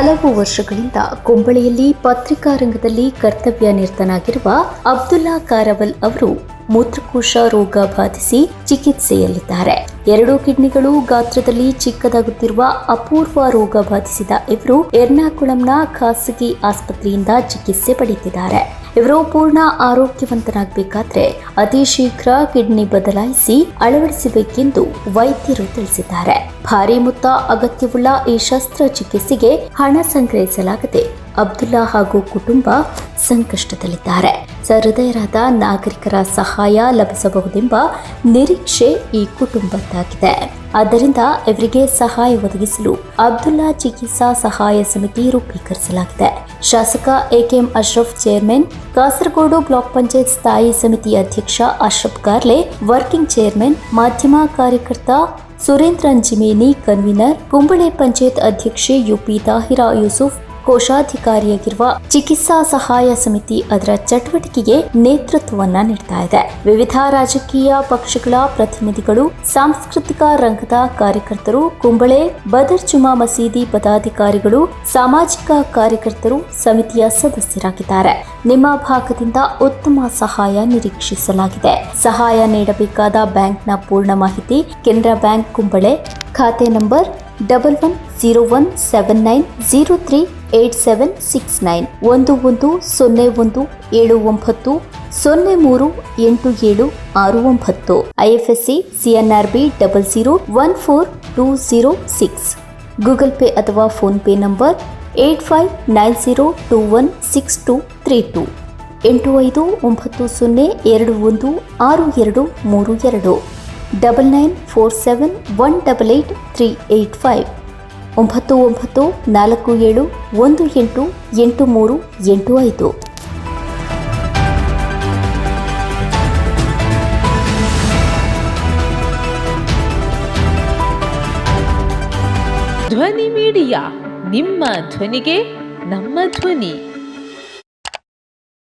ಹಲವು ವರ್ಷಗಳಿಂದ ಕುಂಬಳೆಯಲ್ಲಿ ಪತ್ರಿಕಾ ರಂಗದಲ್ಲಿ ಕರ್ತವ್ಯ ನಿರತನಾಗಿರುವ ಅಬ್ದುಲ್ಲಾ ಕಾರವಲ್ ಅವರು ಮೂತ್ರಕೋಶ ರೋಗ ಬಾಧಿಸಿ ಚಿಕಿತ್ಸೆಯಲ್ಲಿದ್ದಾರೆ. ಎರಡು ಕಿಡ್ನಿಗಳು ಗಾತ್ರದಲ್ಲಿ ಚಿಕ್ಕದಾಗುತ್ತಿರುವ ಅಪೂರ್ವ ರೋಗ ಬಾಧಿಸಿದ ಇವರು ಎರ್ನಾಕುಳಂನ ಖಾಸಗಿ ಆಸ್ಪತ್ರೆಯಿಂದ ಚಿಕಿತ್ಸೆ ಪಡೆಯುತ್ತಿದ್ದಾರೆ. ಇವರು ಪೂರ್ಣ ಆರೋಗ್ಯವಂತರಾಗಬೇಕಾದ್ರೆ ಅತಿ ಶೀಘ್ರ ಕಿಡ್ನಿ ಬದಲಾಯಿಸಿ ಅಳವಡಿಸಬೇಕೆಂದು ವೈದ್ಯರು ತಿಳಿಸಿದ್ದಾರೆ. ಭಾರಿ ಮೊತ್ತ ಅಗತ್ಯವುಳ್ಳ ಈ ಶಸ್ತ್ರಚಿಕಿತ್ಸೆಗೆ ಹಣ ಸಂಗ್ರಹಿಸಲಾಗಿದೆ ಅಬ್ದುಲ್ಲಾ ಹಾಗೂ ಕುಟುಂಬ ಸಂಕಷ್ಟದಲ್ಲಿದ್ದಾರೆ. ಸಹೃದಯರಾದ ನಾಗರಿಕರ ಸಹಾಯ ಲಭಿಸಬಹುದೆಂಬ ನಿರೀಕ್ಷೆ ಈ ಕುಟುಂಬದ್ದಾಗಿದೆ. ಆದ್ದರಿಂದ ಇವರಿಗೆ ಸಹಾಯ ಒದಗಿಸಲು ಅಬ್ದುಲ್ಲಾ ಚಿಕಿತ್ಸಾ ಸಹಾಯ ಸಮಿತಿ ರೂಪೀಕರಿಸಲಾಗಿದೆ. ಶಾಸಕ AKM Ashraf, chairman Kasaragod block panchayat ಸ್ಥಾಯಿ ಸಮಿತಿ ಅಧ್ಯಕ್ಷ ಅಶ್ರಫ್ ಕಾರ್ಲೆ ವರ್ಕಿಂಗ್ ಚೇರ್ಮನ್, ಮಾಧ್ಯಮ ಕಾರ್ಯಕರ್ತ सुरेंद्र अंजिमेनी कन्वीनर कुंभलेपंचायत अध्यक्ष यूपी ताहिरा यूसुफ ಕೋಶಾಧಿಕಾರಿಯಾಗಿರುವ ಚಿಕಿತ್ಸಾ ಸಹಾಯ ಸಮಿತಿ ಅದರ ಚಟುವಟಿಕೆಗೆ ನೇತೃತ್ವವನ್ನ ನೀಡ್ತಾ ಇದೆ. ವಿವಿಧ ರಾಜಕೀಯ ಪಕ್ಷಗಳ ಪ್ರತಿನಿಧಿಗಳು, ಸಾಂಸ್ಕೃತಿಕ ರಂಗದ ಕಾರ್ಯಕರ್ತರು, ಕುಂಬಳೆ, ಬದರ್ ಜುಮಾ ಮಸೀದಿ ಪದಾಧಿಕಾರಿಗಳು, ಸಾಮಾಜಿಕ ಕಾರ್ಯಕರ್ತರು ಸಮಿತಿಯ ಸದಸ್ಯರಾಗಿದ್ದಾರೆ. ನಿಮ್ಮ ಭಾಗದಿಂದ ಉತ್ತಮ ಸಹಾಯ ನಿರೀಕ್ಷಿಸಲಾಗಿದೆ. ಸಹಾಯ ನೀಡಬೇಕಾದ ಬ್ಯಾಂಕ್ನ ಪೂರ್ಣ ಮಾಹಿತಿ ಕೆನರಾ ಬ್ಯಾಂಕ್ ಕುಂಬಳೆ ಖಾತೆ number double one zero one seven nine zero three eight seven six nine ಒಂದು ಒಂದು ಸೊನ್ನೆ ಒಂದು ಏಳು ಒಂಬತ್ತು ಸೊನ್ನೆ ಮೂರು ಎಂಟು ಏಳು ಆರು ಒಂಬತ್ತು. I F SC C N CNR B double zero one four two zero six. Google Pay ಅಥವಾ PhonePe number eight five nine zero two one six two three two. ಎಂಟು ಐದು ಒಂಬತ್ತು ಸೊನ್ನೆ ಎರಡು ಒಂದು ಆರು ಎರಡು ಮೂರು ಎರಡು. Double nine four seven one double eight three eight five ಒಂಬತ್ತು ಒಂಬತ್ತು ನಾಲ್ಕು ಏಳು ಒಂದು ಎಂಟು ಎಂಟು ಮೂರು ಎಂಟು ಐದು. ಧ್ವನಿ ಮೀಡಿಯಾ, ನಿಮ್ಮ ಧ್ವನಿಗೆ ನಮ್ಮ ಧ್ವನಿ.